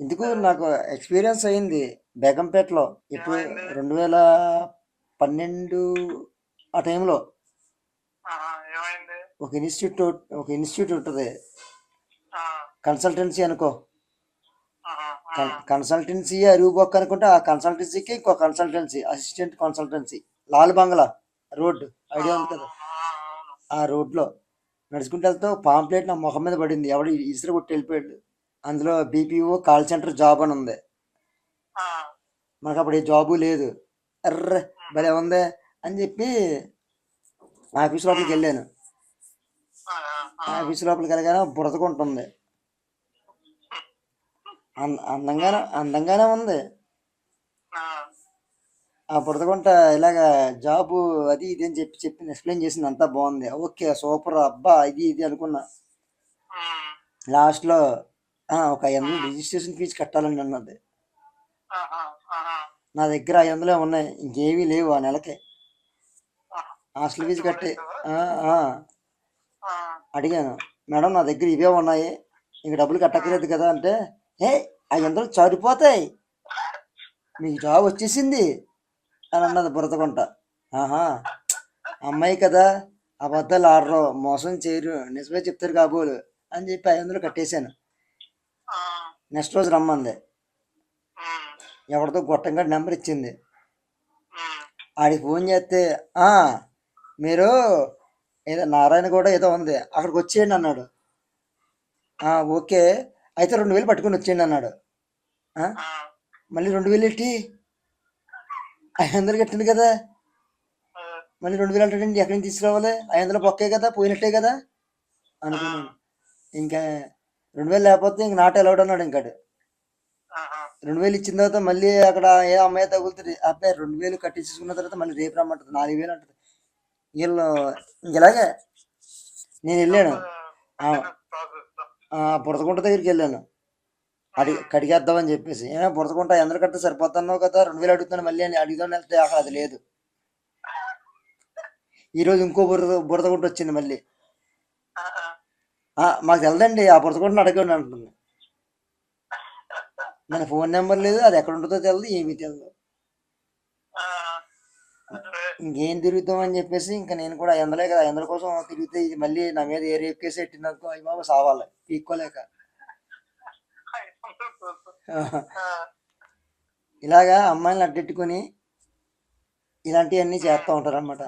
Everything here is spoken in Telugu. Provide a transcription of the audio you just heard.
ఇందుకు నాకు ఎక్స్పీరియన్స్ అయింది బేగంపేటలో. ఇప్పుడు? రెండు వేల పన్నెండు ఆ టైంలో. ఒక ఇన్స్టిట్యూట్ ఒక ఇన్స్టిట్యూట్ ఉంటుంది. కన్సల్టెన్సీ అనుకో. కన్సల్టెన్సీ అరుగుబొక్క అనుకుంటే ఆ కన్సల్టెన్సీకి ఇంకో consultancy assistant consultancy. Lal Bangla road idea ఉంది కదా? ఆ, రోడ్లో. నడుచుకుంటూ వెళ్తే పాంప్లెట్ నా ముఖం మీద పడింది. ఎవడు ఇసురు కొట్టి వెళ్ళిపోయాడు. అందులో బీపీఓ కాల్ సెంటర్ జాబ్ అని ఉంది. మనకు అప్పుడు ఏ జాబు లేదు. ఎర్ర భలే ఉంది అని చెప్పి ఆఫీస్ లోపలికి వెళ్ళాను. ఆఫీస్ లోపలికి వెళ్ళగానే బురదకుంటుంది అందంగానే అందంగానే ఉంది. ఆ, బురదగుంట ఇలాగ జాబు అది ఇది అని చెప్పి చెప్పి ఎక్స్ప్లెయిన్ చేసింది అంతా బాగుంది. ఓకే సూపర్ అబ్బా ఇది ఇది అనుకున్నా. లాస్ట్లో ఒక ఐదు వందలు రిజిస్ట్రేషన్ ఫీజు కట్టాలండి అన్నది. నా దగ్గర ఐదు వందలే ఉన్నాయి. ఇంకేమీ లేవు ఆ నెలకి. హాస్టల్ ఫీజు కట్టి అడిగాను. మేడం నా దగ్గర ఇవే ఉన్నాయి. ఇంక డబ్బులు కట్టక్కర్లేదు కదా అంటే ఏ ఐదు వందలు సరిపోతాయి మీకు జాబ్ వచ్చేసింది అని అన్నది బురదకుంట. ఆహా. అమ్మాయి కదా. అబద్ధాలు ఆడరు. మోసం చేయరు. నిజమే చెప్తారు కాబోలు అని చెప్పి ఐదు వందలు కట్టేశాను. నెక్స్ట్ రోజు రమ్మంది. ఎవరితో గొట్టంగా నెంబర్ ఇచ్చింది. ఆడికి ఫోన్ చేస్తే మీరు ఏదో నారాయణ కూడా ఏదో ఉంది అక్కడికి వచ్చేయండి అన్నాడు. ఓకే. అయితే రెండు వేలు పట్టుకొని వచ్చేయండి అన్నాడు. మళ్ళీ రెండు వేలు ఎట్టి ఐదు వందలు కట్టింది కదా. మళ్ళీ రెండు వేలు అంటే ఎక్కడి నుంచి తీసుకురావాలి? ఐదు వందలు పొక్కే కదా పోయినట్టే కదా అనుకున్నాను. ఇంకా రెండు వేలు లేకపోతే ఇంక నాట్ అలౌడ్ అన్నాడు ఆహా, రెండు వేలు ఇచ్చిన తర్వాత మళ్ళీ అక్కడ ఏ అమ్మాయి తగులుతుంది అబ్బాయి రెండు వేలు కట్టించుకున్న తర్వాత మళ్ళీ రేపు రమ్మంటుంది నాలుగు వేలు అంటుంది. వీళ్ళు ఇలాగే నేను వెళ్ళాను. బురదకుంట దగ్గరికి వెళ్ళాను. అడి కడిగేద్దామని చెప్పేసి. ఏ బురదకుంట ఎందరు కట్ట సరిపోతున్నావు కదా రెండు వేలు అడుగుతాను మళ్ళీ అని అడుగుదామని వెళ్తే అక్కడ అది లేదు. ఈరోజు ఇంకో బురద బురదకుంట వచ్చింది మళ్ళీ. ఆహా, "ఆ, మాకు తెలదండి ఆ బురదకుంటను అడగండి అంటుంది. మన ఫోన్ నెంబర్ లేదు అది ఎక్కడ ఉంటుందో తెలియదు ఏమీ తెలియదు ఇంకేం తిరుగుతామని చెప్పేసి ఇంకా నేను కూడా ఎందలే కదా ఎందల కోసం తిరిగితే ఇది మళ్ళీ నా మీద ఏ రేపు కేసు అయ్యి బాబు సావాలి పీక్కోలేక. ఇలాగా అమ్మాయిని అడ్డెట్టుకొని ఇలాంటివన్నీ చేస్తూ ఉంటారు అనమాట